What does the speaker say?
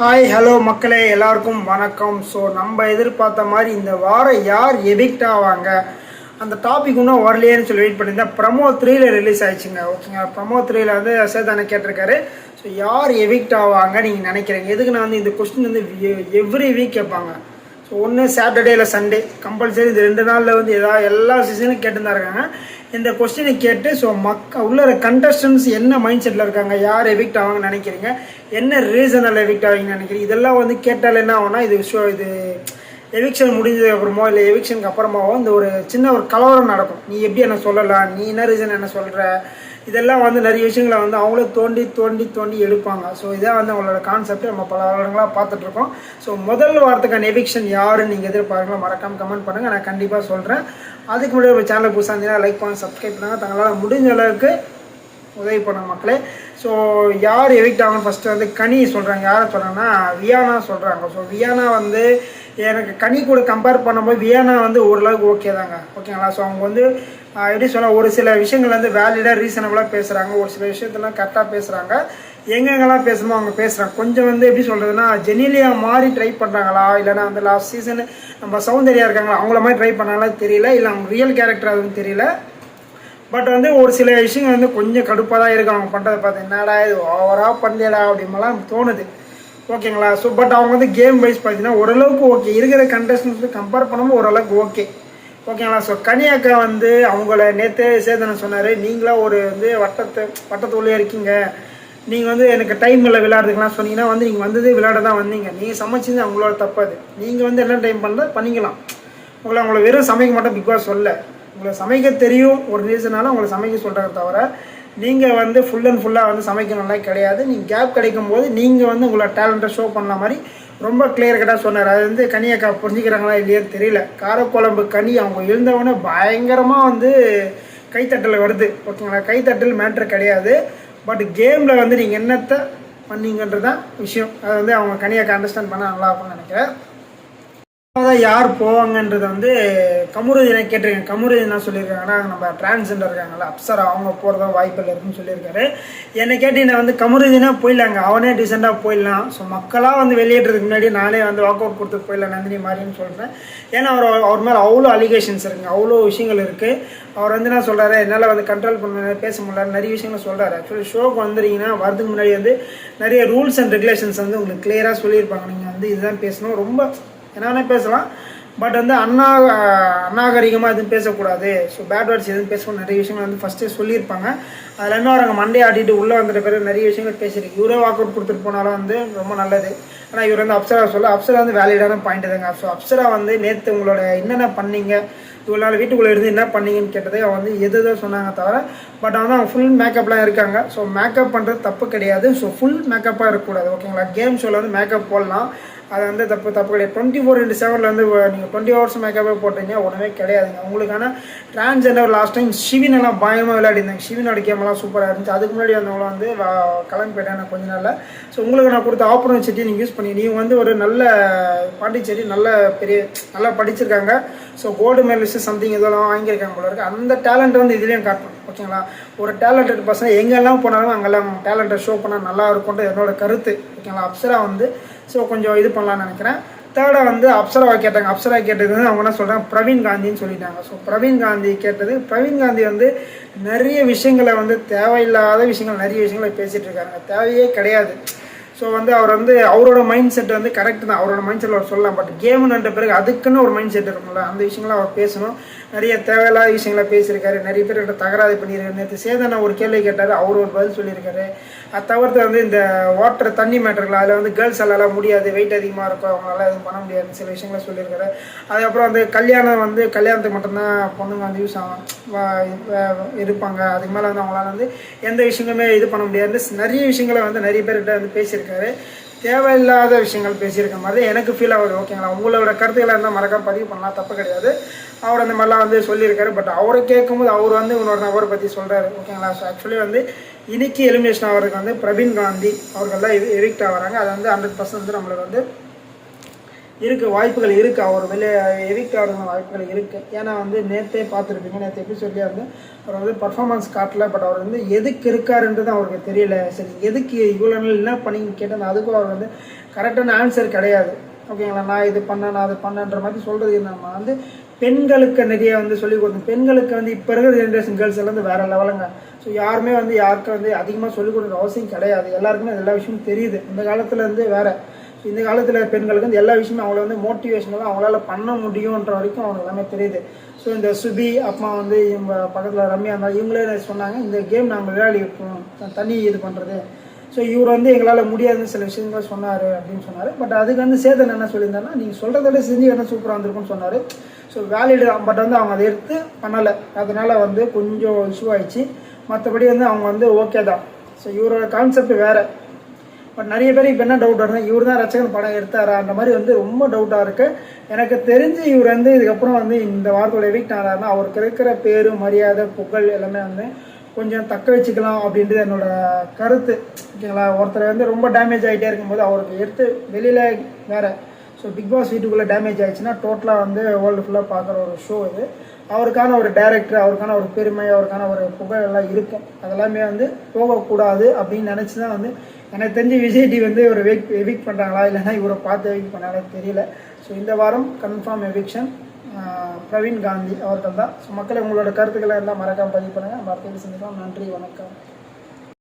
Hi hello மக்களே எல்லாருக்கும் வணக்கம். ஸோ நம்ம எதிர்பார்த்த மாதிரி இந்த வாரம் யார் எவிக்ட் ஆவாங்க? அந்த டாபிக் இன்னும் வரலையேன்னு சொல்லி வெயிட் பண்ணியிருந்தேன் ப்ரமோ த்ரீல ரிலீஸ் ஆயிடுச்சுங்க. ஓகேங்க ப்ரமோ த்ரீல வந்து சேதானே கேட்டிருக்காரு. ஸோ யார் எவிக்ட் ஆவாங்க நீங்கள் நினைக்கிறீங்க? எதுக்கு நான் வந்து இந்த கொஸ்டின் வந்து எவ்ரி வீக் கேட்பாங்க. ஸோ ஒன்று சாட்டர்டே இல்லை சண்டே கம்பல்சரி இந்த ரெண்டு நாளில் வந்து எதாவது எல்லா சீசனும் கேட்டுருந்தா இருக்காங்க. இந்த கொஸ்டினை கேட்டு ஸோ மக்க உள்ள கண்டஸ்டன்ஸ் என்ன மைண்ட் செட்டில் இருக்காங்க யார் எவிக்ட் ஆவாங்கன்னு நினைக்கிறீங்க? என்ன ரீசனில் எவிக்ட் ஆவீங்கன்னு நினைக்கிறீங்க? இதெல்லாம் வந்து கேட்டால் என்ன ஆகும்னா இது ஷோ இது எவிக்ஷன் முடிஞ்சதுக்கு அப்புறமோ இல்லை எவிக்ஷனுக்கு அப்புறமாவோ இந்த ஒரு சின்ன ஒரு கலவரம் நடக்கும். நீ எப்படி என்ன சொல்லலாம் நீ என்ன ரீசன் என்ன சொல்கிற இதெல்லாம் வந்து நிறைய விஷயங்களை வந்து அவங்களே தோண்டி தோண்டி தோண்டி எழுப்பாங்க ஸோ இதான் வந்து அவங்களோட கான்செப்ட் நம்ம பல வருடங்களாக பார்த்துட்ருக்கோம் ஸோ முதல் வாரத்துக்கான எவிக்ஷன் யாருன்னு நீங்கள் எதிர்பார்க்கலாம் மறக்காமல் கமெண்ட் பண்ணுங்கள் நான் கண்டிப்பாக சொல்கிறேன் அதுக்கு முன்னாடி ஒரு சேனல் புதுசாக இருந்தீங்கன்னா லைக் பண்ணி சப்ஸ்கிரைப் பண்ணுங்கள் தங்களால் முடிஞ்ச அளவுக்கு உதவி பண்ணுங்க மக்களே. ஸோ யார் எவிக்ட் ஆகணும் ஃபஸ்ட்டு வந்து கனி சொல்கிறாங்க யாரை சொல்கிறாங்கன்னா வியானா சொல்கிறாங்க ஸோ வியானா வந்து எனக்கு கனி கூட கம்பேர் பண்ணும்போது வியனா வந்து ஓரளவுக்கு ஓகே தாங்க. ஓகேங்களா ஸோ அவங்க வந்து எப்படி சொல்ல ஒரு சில விஷயங்கள் வந்து வேலிடாக ரீசனபுளாக பேசுகிறாங்க ஒரு சில விஷயத்தெல்லாம் கரெக்டாக பேசுகிறாங்க எங்கெங்கெல்லாம் பேசணுமோ அவங்க பேசுகிறாங்க கொஞ்சம் வந்து எப்படி சொல்கிறதுனா ஜெனிலியா மாதிரி ட்ரை பண்ணுறாங்களா இல்லைன்னா அந்த லாஸ்ட் சீசன் நம்ம சௌந்தர்யா இருக்காங்களா? அவங்கள மாதிரி ட்ரை பண்ணாங்களா தெரியல. இல்லை அவங்க ரியல் கேரக்டர் அதுவும் தெரியல. பட் வந்து ஒரு சில விஷயங்கள் வந்து கொஞ்சம் கடுப்பாக தான் இருக்கும் அவங்க பண்ணுறதை பார்த்து என்னடா இது? ஓவராக பண்ணலடா அப்படிமெல்லாம் தோணுது. ஓகேங்களா? ஸோ பட் அவங்க வந்து கேம் வைஸ் பார்த்தீங்கன்னா ஓரளவுக்கு ஓகே இருக்கிற கண்டஸ்டன்ஸ் கம்பேர் பண்ணும்போது ஓரளவுக்கு ஓகே ஓகேங்களா? ஸோ கனியாக்கா வந்து அவங்கள நேற்று சேதனை சொன்னார். நீங்களா ஒரு வந்து வட்டத்தை வட்டத்துள்ளே இருக்கீங்க. நீங்கள் வந்து எனக்கு டைம் இல்லை விளையாடுறதுக்கெலாம் சொன்னீங்கன்னா வந்து நீங்கள் வந்ததே விளையாட தான் வந்தீங்க. நீங்கள் சமைச்சது அவங்களோட தப்பாது நீங்கள் வந்து என்ன டைம் பண்ணுறது பண்ணிக்கலாம். உங்களை அவங்கள வெறும் சமைக்க மட்டும் பிக் பாஸ் சொல்ல உங்களை சமைக்க தெரியும் ஒரு ரீசனால் உங்களை சமைக்க சொல்கிறத தவிர நீங்கள் வந்து ஃபுல் அண்ட் ஃபுல்லாக வந்து சமைக்கணும்லாம் கிடையாது. நீங்கள் கேப் கிடைக்கும் போது நீங்கள் வந்து உங்களோட டேலண்ட்டை ஷோ பண்ண மாதிரி ரொம்ப கிளியர் கட்டாக சொன்னார். அது வந்து கனியக்கா புரிஞ்சுக்கிறாங்களா இல்லையான்னு தெரியல. காரக்குழம்பு கனி அவங்க எழுந்தவொடனே பயங்கரமாக வந்து கைத்தட்டல் வருது. ஓகேங்களா? கைத்தட்டல் மேட்ரு கிடையாது. பட் கேமில் வந்து நீங்கள் என்னத்தை பண்ணீங்கன்றதான் விஷயம். அது வந்து அவங்க கனியாக்கா அண்டர்ஸ்டாண்ட் பண்ண நல்லா இருக்கும்னு நினைக்கிறேன். அதான் யார் போவாங்கன்றது வந்து கமுருதினை கேட்டிருக்கேன் கமுருதி என்ன சொல்லியிருக்காங்கன்னா நம்ம டிரான்ஸ்ஜெண்டர் இருக்காங்கல்ல அப்சரா அவங்க போகிறதா வாய்ப்பில் இருக்குன்னு சொல்லியிருக்காரு. என்னை கேட்டீங்கன்னா வந்து கமுருதினா போயிடலாங்க அவனே டீசெண்டாக போயிடலாம். ஸோ மக்களாக வந்து வெளியேற்றதுக்கு முன்னாடி நானே வந்து வாக் அவுட் கொடுத்து போயிடலாம் நந்தினி மாதிரின்னு சொல்கிறேன் ஏன்னா அவர் அவர் மேலே அவ்வளோ அலிகேஷன்ஸ் இருக்குங்க அவ்வளோ விஷயங்கள் இருக்குது அவர் வந்து என்ன சொல்கிறாரு என்னால் வந்து கண்ட்ரோல் பண்ண பேச முடியல நிறைய விஷயங்கள் சொல்கிறாரு ஆக்சுவலி ஷோக்கு வந்துறீங்கன்னா வரதுக்கு முன்னாடி வந்து நிறைய ரூல்ஸ் அண்ட் ரெகுலேஷன்ஸ் வந்து உங்களுக்கு கிளியராக சொல்லியிருப்பாங்க. நீங்கள் வந்து இதுதான் பேசணும். ரொம்ப என்னென்ன பேசலாம். பட் வந்து அண்ணா அநாகரிகமாக எதுவும் பேசக்கூடாது. ஸோ பேட் வேர்ட்ஸ் எதுவும் பேசக்கூடாது. நிறைய விஷயங்கள் வந்து ஃபஸ்ட்டே சொல்லியிருப்பாங்க. அதில் என்ன அவங்க மண்டே ஆடிட்டு உள்ளே வந்துட்ட பிறகு நிறைய விஷயங்கள் பேசியிருக்கு. இவரே வாக் அவுட் கொடுத்துட்டு போனாலும் வந்து ரொம்ப நல்லது. ஆனால் இவர் வந்து அப்சரா சொல்ல அப்சரா வந்து வேலிடான பாயிண்ட் தாங்க. ஸோ அப்சரா வந்து நேற்று உங்களோட என்னென்ன பண்ணீங்க? இவ்வளோ நாள் வீட்டுக்குள்ளே இருந்து என்ன பண்ணீங்கன்னு கேட்டதே அவங்க வந்து எது எதோ சொன்னாங்க தவிர பட் ஆனால் அவங்க ஃபுல் மேக்கப்லாம் இருக்காங்க. ஸோ மேக்கப் பண்ணுறது தப்பு கிடையாது. ஸோ ஃபுல் மேக்கப்பாக இருக்கக்கூடாது. ஓகேங்களா கேம் ஷோவில் வந்து மேக்கப் போடலாம். அது வந்து தப்பு தப்பு கிடையாது டுவெண்ட்டி ஃபோர் இன்ட்டு செவனில் வந்து நீங்கள் டுவெண்ட்டி ஹவர்ஸ் மேக்கப்பே போட்டீங்க உடனே கிடையாதுங்க. உங்களுக்கான டிரான்ஸ்ஜெண்டர் லாஸ்ட் டைம் ஷிவின் எல்லாம் பயமாக விளையாடிருந்தாங்க. ஷிவினோட கேமெல்லாம் சூப்பராக இருந்துச்சு. அதுக்கு முன்னாடி வந்தவங்கள வந்து வா- கிளம்பி போயிட்டாங்க கொஞ்ச நாளில். ஸோ உங்களுக்கு நான் கொடுத்த ஆப்பர்ச்சுனிட்டி நீங்கள் யூஸ் பண்ணி நீங்கள் வந்து ஒரு நல்ல பாண்டிச்சேரி நல்ல பெரிய நல்லா படிச்சிருக்காங்க. ஸோ கோல்டு மெடலிஸ்ட் சம்திங் இதெல்லாம் வாங்கியிருக்காங்க போல இருக்குது அந்த டேலண்ட் வந்து இதுலேயும் காட்டணும் ஓகேங்களா ஒரு டேலண்டட் பர்சன் எங்கெல்லாம் போனாலும் அங்கெல்லாம் டேலண்ட்டை ஷோ பண்ணால் நல்லா இருக்கும்ன்ற என்னோட கருத்து. ஓகேங்களா அப்சரா வந்து ஸோ கொஞ்சம் இது பண்ணலாம்னு நினைக்கிறேன். தேர்டாக வந்து அப்சரா கேட்டாங்க. அப்சரா கேட்டது வந்து அவங்க என்ன சொல்கிறாங்க பிரவீன் காந்தின்னு சொல்லிட்டாங்க. ஸோ பிரவீன் காந்தி கேட்டது பிரவீன் காந்தி வந்து நிறைய விஷயங்களை வந்து தேவையில்லாத விஷயங்கள் நிறைய விஷயங்களை பேசிகிட்டு இருக்காங்க தேவையே கிடையாது. ஸோ வந்து அவர் வந்து அவரோட மைண்ட் செட் வந்து கரெக்ட் தான். அவரோட மைண்ட் செட்டில் அவர் சொல்லலாம். பட் கேம்னுன்ற பிறகு அதுக்குன்னு ஒரு மைண்ட் செட் இருக்கும்ல. அந்த விஷயங்களை அவர் பேசணும். நிறைய தேவையில்லாத விஷயங்களாக பேசியிருக்காரு. நிறைய பேர்கிட்ட தகராறு பண்ணியிருக்காரு. நேற்று சேதனை ஒரு கேள்வி கேட்டார். அவர் ஒரு பதில் சொல்லியிருக்காரு. அது தவிர்த்து வந்து இந்த வாட்டர் தண்ணி மேட்டர்கள் அதில் வந்து கேர்ள்ஸ் எல்லாம் முடியாது. வெயிட் அதிகமாக இருக்கும். அவங்களால எதுவும் பண்ண முடியாது. சில விஷயங்களை சொல்லியிருக்காரு. அதுக்கப்புறம் வந்து கல்யாணம் வந்து கல்யாணத்துக்கு மட்டும்தான் பொண்ணுங்க வந்து யூஸ் ஆகும். இருப்பாங்க. அதுக்கு மேலே வந்து அவங்களால வந்து எந்த விஷயங்களுமே இது பண்ண முடியாது. நிறைய விஷயங்களை வந்து நிறைய பேர்கிட்ட வந்து பேசியிருக்காரு. தேவையில்லாத விஷயங்கள் பேசியிருக்க மாதிரி எனக்கு ஃபீல் ஆகுது ஓகேங்களா உங்களோட கருத்துக்களை இருந்தால் மறக்காம பதிவு பண்ணலாம் தப்பு கிடையாது. அவர் அந்த மாதிரிலாம் வந்து சொல்லியிருக்காரு பட் அவரை கேட்கும்போது அவர் வந்து இன்னொரு நபரை பற்றி சொல்கிறாரு ஓகேங்களா ஸோ ஆக்சுவலி வந்து இன்னைக்கு எலிமினேஷன் ஆகிறதுக்கு வந்து பிரவீன் காந்தி அவர்கள்லாம் எவிக்ட் ஆகிறாங்க. அது வந்து ஹண்ட்ரட் பர்சன்ட் வந்து நம்மளுக்கு வந்து இருக்கு வாய்ப்புகள் இருக்குது அவர் வெளியே எவிக்ட் வாய்ப்புகள் இருக்குது ஏன்னா வந்து நேற்றே பார்த்துருப்பீங்க நேற்று எப்படி சொல்லி வந்து அவர் வந்து பர்ஃபார்மன்ஸ் காட்டல பட் அவர் வந்து எதுக்கு இருக்காருன்றது அவருக்கு தெரியல. சரி எதுக்கு இவ்வளோ நாள் என்ன பண்ணீங்கன்னு கேட்டால் அதுக்கும் அவர் வந்து கரெக்டான ஆன்சர் கிடையாது. ஓகேங்களா நான் இது பண்ணேன் நான் அது பண்ணேன்ற மாதிரி சொல்கிறது என்னன்னா வந்து பெண்களுக்கு நிறைய வந்து சொல்லிக் கொடுத்தோம் பெண்களுக்கு வந்து இப்போ இருக்கிற ஜென்ரேஷன் கேர்ள்ஸ் எல்லாம் வந்து வேற லெவலுங்க. ஸோ யாருமே வந்து யாருக்கும் வந்து அதிகமாக சொல்லிக் கொடுக்குற அவசியம் கிடையாது. எல்லாருக்குமே எல்லா விஷயமும் தெரியுது. இந்த காலத்துல இருந்து வேற இந்த காலத்தில் பெண்களுக்கு வந்து எல்லா விஷயமும் அவங்கள வந்து மோட்டிவேஷனலாக அவங்களால பண்ண முடியுன்ற வரைக்கும் அவங்களுக்கு எல்லாமே தெரியுது. ஸோ இந்த சுபி அப்புறம் வந்து இவங்க பக்கத்தில் ரம்யா இருந்தால் இவங்களே சொன்னாங்க இந்த கேம் நாங்கள் விளையாடி இருப்போம். தண்ணி இது பண்ணுறது ஸோ இவர் வந்து எங்களால் முடியாதுன்னு சில விஷயங்கள் சொன்னார் அப்படின்னு சொன்னார். பட் அதுக்கு வந்து சேதன் என்ன சொல்லியிருந்தாருன்னா நீங்கள் சொல்கிறத செஞ்சு என்ன சூப்பராக வந்திருக்கும்னு சொன்னார். ஸோ வேலிடு பட் வந்து அவங்க அதை எடுத்து பண்ணலை. அதனால் வந்து கொஞ்சம் இஷ்யூ ஆயிடுச்சு. மற்றபடி வந்து அவங்க வந்து ஓகே தான். ஸோ இவரோட கான்செப்ட் வேறு. பட் நிறைய பேர் இப்போ என்ன டவுட் வருது இவர் தான் ரச்சகன் படம் எடுத்தாரா? அந்த மாதிரி வந்து ரொம்ப டவுட்டாக இருக்கு. எனக்கு தெரிஞ்சு இவர் வந்து இதுக்கப்புறம் வந்து இந்த வாரத்தோட எவிக்ட் ஆனாருன்னா அவருக்கு இருக்கிற பேரு மரியாதை புகழ் எல்லாமே வந்து கொஞ்சம் தக்க வச்சுக்கலாம் அப்படின்றது என்னோட கருத்து. ஓகேங்களா? ஒருத்தர் வந்து ரொம்ப டேமேஜ் ஆகிட்டே இருக்கும்போது அவருக்கு எடுத்து வெளியில் வேற ஸோ பிக் பாஸ் வீட்டுக்குள்ளே டேமேஜ் ஆயிடுச்சுன்னா டோட்டலாக வந்து வேர்ல்டு ஃபுல்லாக பார்க்குற ஒரு ஷோ இது. அவருக்கான ஒரு டைரக்டர் அவருக்கான ஒரு பெருமை அவருக்கான ஒரு புகழ் எல்லாம் இருக்கும். அதெல்லாமே வந்து போகக்கூடாது அப்படின்னு நினச்சி தான் வந்து எனக்கு தெரிஞ்சு விஜய் டி வந்து இவர் வெயிட் எவிக் பண்ணுறாங்களா இல்லைன்னா இவரை பார்த்து எவிக் பண்ணாலே தெரியல. ஸோ இந்த வாரம் கன்ஃபார்ம் எவிக்ஷன் பிரவீன் காந்தி அவர்கள் தான். ஸோ மக்களை உங்களோட கருத்துக்களை எல்லாம் மறக்காமல் பதிவு பண்ணுங்கள் மறக்காம சந்திக்கலாம் நன்றி வணக்கம்.